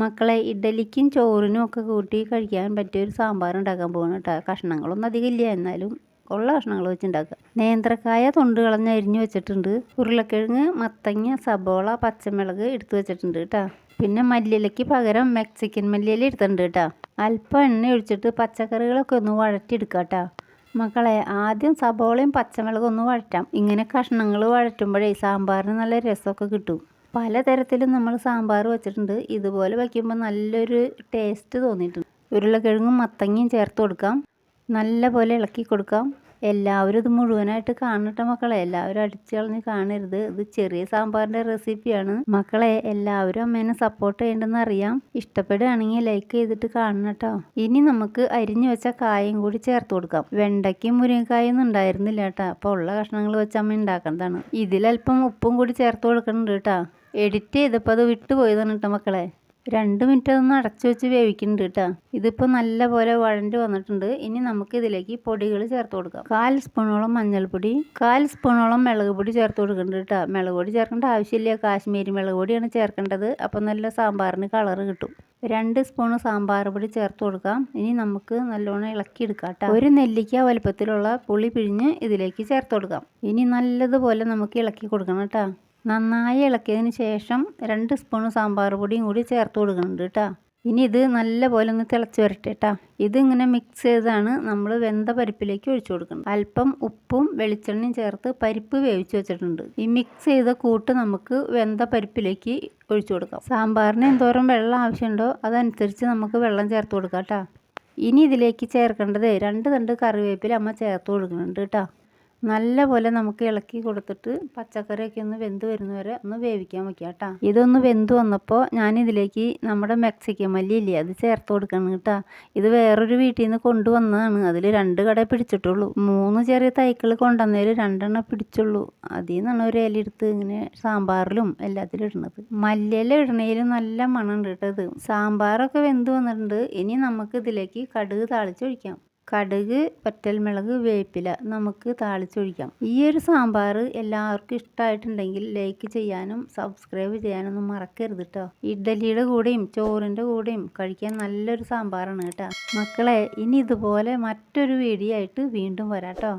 മക്കളെ ഇഡലിക്കും ചോറിനും ഒക്കെ കൂട്ടി കഴിക്കാൻ പറ്റിയ ഒരു സാമ്പാർ ഉണ്ടാക്കാൻ പോകണം കേട്ടോ കഷ്ണങ്ങളൊന്നും അധികം ഇല്ല. എന്നാലും ഉള്ള കഷ്ണങ്ങൾ വെച്ചുണ്ടാക്കുക. നേന്ത്രക്കായ തൊണ്ട് കളഞ്ഞ് അരിഞ്ഞു വെച്ചിട്ടുണ്ട്. ഉരുളക്കിഴങ്ങ് മത്തങ്ങ സബോള പച്ചമുളക് എടുത്തു വെച്ചിട്ടുണ്ട് കേട്ടോ പിന്നെ മല്ലിയിലയ്ക്ക് പകരം മെക്സിക്കൻ മല്ലിയില എടുത്തിട്ടുണ്ട് കേട്ടോ അല്പം എണ്ണ ഒഴിച്ചിട്ട് പച്ചക്കറികളൊക്കെ ഒന്ന് വഴറ്റിയെടുക്കുക കേട്ടോ മക്കളെ ആദ്യം സബോളയും പച്ചമുളകും ഒന്ന് വഴറ്റാം. ഇങ്ങനെ കഷ്ണങ്ങൾ വഴറ്റുമ്പോഴേ സാമ്പാറിന് നല്ല രസമൊക്കെ കിട്ടും. പലതരത്തിലും നമ്മൾ സാമ്പാർ വെച്ചിട്ടുണ്ട്. ഇതുപോലെ വയ്ക്കുമ്പോൾ നല്ലൊരു ടേസ്റ്റ് തോന്നിയിട്ടുണ്ട്. ഉരുളക്കിഴങ്ങും മത്തങ്ങയും ചേർത്ത് കൊടുക്കാം. നല്ല പോലെ ഇളക്കി കൊടുക്കാം. എല്ലാവരും ഇത് മുഴുവനായിട്ട് കാണട്ടെ മക്കളെ. എല്ലാവരും അടിച്ചു കളഞ്ഞ് കാണരുത്. ഇത് ചെറിയ സാമ്പാറിന്റെ റെസിപ്പിയാണ്. മക്കളെ എല്ലാവരും അമ്മേനെ സപ്പോർട്ട് ചെയ്യേണ്ടെന്ന് അറിയാം. ഇഷ്ടപ്പെടുകയാണെങ്കിൽ ലൈക്ക് ചെയ്തിട്ട് കാണണം കേട്ടോ. ഇനി നമുക്ക് അരിഞ്ഞു വെച്ച കായും കൂടി ചേർത്ത് കൊടുക്കാം. വെണ്ടയ്ക്കും മുരിങ്ങക്കായൊന്നും ഉണ്ടായിരുന്നില്ല കേട്ടോ. അപ്പോൾ ഉള്ള കഷ്ണങ്ങൾ വെച്ച് അമ്മ ഉണ്ടാക്കേണ്ടതാണ് ഇതിലല്പം ഉപ്പും കൂടി ചേർത്ത് കൊടുക്കുന്നുണ്ട് കേട്ടോ. എഡിറ്റ് ചെയ്തപ്പോൾ അത് വിട്ടുപോയതാണ് കേട്ടോ മക്കളെ. രണ്ട് മിനിറ്റ് അതൊന്ന് അടച്ചു വെച്ച് വേവിക്കുന്നുണ്ട് കേട്ടോ. ഇതിപ്പോൾ നല്ല പോലെ വഴണ്ട് വന്നിട്ടുണ്ട്. ഇനി നമുക്ക് ഇതിലേക്ക് പൊടികൾ ചേർത്ത് കൊടുക്കാം. കാൽ സ്പൂണോളം മഞ്ഞൾപ്പൊടി കാൽ സ്പൂണോളം മുളക് പൊടി ചേർത്ത് കൊടുക്കുന്നുണ്ട് കേട്ടോ. മുളക് പൊടി ചേർക്കേണ്ട ആവശ്യമില്ല. കാശ്മീരി മുളക് പൊടിയാണ് ചേർക്കേണ്ടത്. അപ്പോൾ നല്ല സാമ്പാറിന് കളറ് കിട്ടും. രണ്ട് സ്പൂണ് സാമ്പാർ പൊടി ചേർത്ത് കൊടുക്കാം. ഇനി നമുക്ക് നല്ലോണം ഇളക്കി എടുക്കാം കേട്ടോ. ഒരു നെല്ലിക്ക വലുപ്പത്തിലുള്ള പുളി പിഴിഞ്ഞ് ഇതിലേക്ക് ചേർത്ത് കൊടുക്കാം. ഇനി നല്ലതുപോലെ നമുക്ക് ഇളക്കി കൊടുക്കണം കേട്ടോ. നന്നായി ഇളക്കിയതിന് ശേഷം രണ്ട് സ്പൂൺ സാമ്പാർ പൊടിയും കൂടി ചേർത്ത് കൊടുക്കുന്നുണ്ട് കേട്ടോ. ഇനി ഇത് നല്ല പോലെ ഒന്ന് തിളച്ച് വരട്ടെ കേട്ടോ. ഇതിങ്ങനെ മിക്സ് ചെയ്താണ് നമ്മൾ വെന്ത പരിപ്പിലേക്ക് ഒഴിച്ചു കൊടുക്കുന്നത്. അല്പം ഉപ്പും വെളിച്ചെണ്ണയും ചേർത്ത് പരിപ്പ് വേവിച്ച് വെച്ചിട്ടുണ്ട്. ഈ മിക്സ് ചെയ്ത കൂട്ട് നമുക്ക് വെന്ത പരിപ്പിലേക്ക് ഒഴിച്ചു കൊടുക്കാം. സാമ്പാറിന് എന്തോരം വെള്ളം ആവശ്യമുണ്ടോ അതനുസരിച്ച് നമുക്ക് വെള്ളം ചേർത്ത് കൊടുക്കാം കേട്ടോ. ഇനി ഇതിലേക്ക് ചേർക്കേണ്ടത് രണ്ട് തണ്ട് കറിവേപ്പില അമ്മ ചേർത്ത് കൊടുക്കുന്നുണ്ട് കേട്ടോ. നല്ലപോലെ നമുക്ക് ഇളക്കി കൊടുത്തിട്ട് പച്ചക്കറിയൊക്കെ ഒന്ന് വെന്ത് വരുന്നവരെ ഒന്ന് വേവിക്കാൻ വയ്ക്കുക കേട്ടോ. ഇതൊന്ന് വെന്ത് വന്നപ്പോൾ ഞാനിതിലേക്ക് നമ്മുടെ മെക്സിക്കൻ മല്ലി ഇല്ലേ അത് ചേർത്ത് കൊടുക്കണം കേട്ടോ. ഇത് വേറൊരു വീട്ടിൽ നിന്ന് കൊണ്ടുവന്നതാണ്. അതിൽ രണ്ട് കട പിടിച്ചിട്ടുള്ളൂ. മൂന്ന് ചെറിയ തൈക്കൾ കൊണ്ടുവന്നതിൽ രണ്ടെണ്ണം പിടിച്ചുള്ളൂ. അതിൽ നിന്നാണ് ഒരു ഇല എടുത്ത് ഇങ്ങനെ സാമ്പാറിലും എല്ലാത്തിലും ഇടുന്നത്. മല്ലിയില ഇടണേലും നല്ല മണമുണ്ട് കേട്ടോ ഇത്. സാമ്പാറൊക്കെ വെന്ത് വന്നിട്ടുണ്ട്. ഇനി നമുക്ക് ഇതിലേക്ക് കടുക് താളിച്ചൊഴിക്കാം കടുക് പറ്റൽമുളക് വേപ്പില നമുക്ക് താളിച്ചൊഴിക്കാം. ഈ ഒരു സാമ്പാർ എല്ലാവർക്കും ഇഷ്ടമായിട്ടുണ്ടെങ്കിൽ ലൈക്ക് ചെയ്യാനും സബ്സ്ക്രൈബ് ചെയ്യാനൊന്നും മറക്കരുത് കേട്ടോ ഇഡ്ഡലിയുടെ കൂടെയും ചോറിന്റെ കൂടെയും കഴിക്കാൻ നല്ലൊരു സാമ്പാറാണ് കേട്ടോ. മക്കളെ ഇനി ഇതുപോലെ മറ്റൊരു വീഡിയോ ആയിട്ട് വീണ്ടും വരാം കേട്ടോ